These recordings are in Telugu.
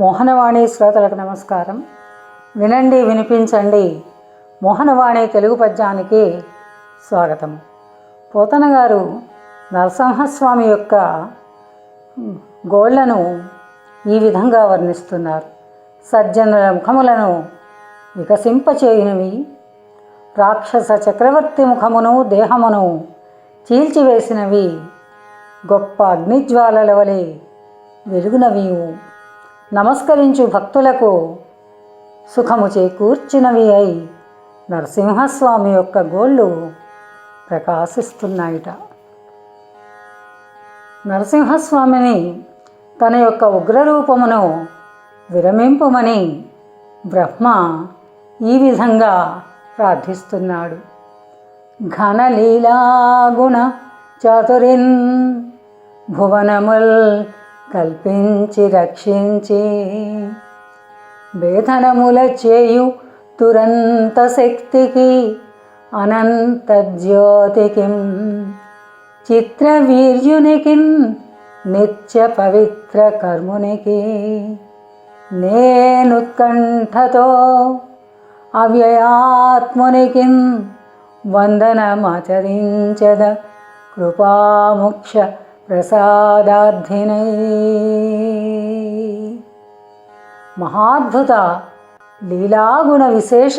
మోహనవాణి శ్రోతలకు నమస్కారం. వినండి వినిపించండి. మోహనవాణి తెలుగు పద్యానికి స్వాగతం. పోతన గారు నరసింహస్వామి యొక్క గోళ్ళను ఈ విధంగా వర్ణిస్తున్నారు. సజ్జనుల ముఖములను వికసింపచేయునివి. రాక్షస చక్రవర్తి ముఖమును దేహమును చీల్చివేసినవి. గొప్ప అగ్నిజ్వాలల వలె వెలుగునవి నమస్కరించు భక్తులకు సుఖము చేకూర్చినవి అయి నరసింహస్వామి యొక్క గోళ్ళు ప్రకాశిస్తున్నాయిట. నరసింహస్వామిని తన యొక్క ఉగ్రరూపమును విరమింపమని బ్రహ్మ ఈ విధంగా ప్రార్థిస్తున్నాడు. ఘనలీలాగుణ చాతురిన్ భువనముల్ కల్పించి రక్షించి వేదనముల చేయు తురంత శక్తికి అనంత జ్యోతికి చిత్రవీర్యునికి నిత్య పవిత్ర కర్మునికి. నేనుత్కంఠతో అవ్యయాత్మునికి వందనమాచరించద కృపాముక్ష ప్రసాదార్థినై మహాద్భుత లీలాగుణ విశేష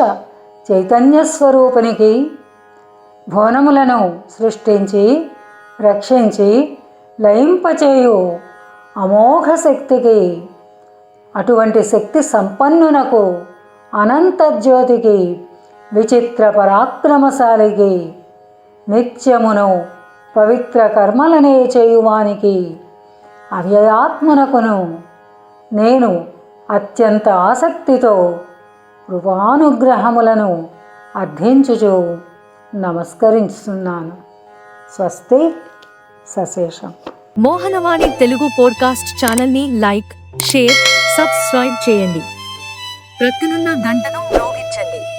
చైతన్యస్వరూపునికి భువనములను సృష్టించి రక్షించి లయింపచేయు అమోఘ శక్తికి అటువంటి శక్తి సంపన్నునకు అనంత జ్యోతికి విచిత్ర పరాక్రమశాలికి నిత్యమును పవిత్ర కర్మలనే చేయువానికి. అవ్యయాత్మనకును నేను అత్యంత ఆసక్తితో కృపానుగ్రహములను అర్థించుచు నమస్కరిస్తున్నాను స్వస్తి సశేషం. మోహనవాణి తెలుగు పోడ్కాస్ట్ ఛానల్ని లైక్ షేర్ సబ్స్క్రైబ్ చేయండి. ప్రక్కనున్న గంటను మ్రోగించండి.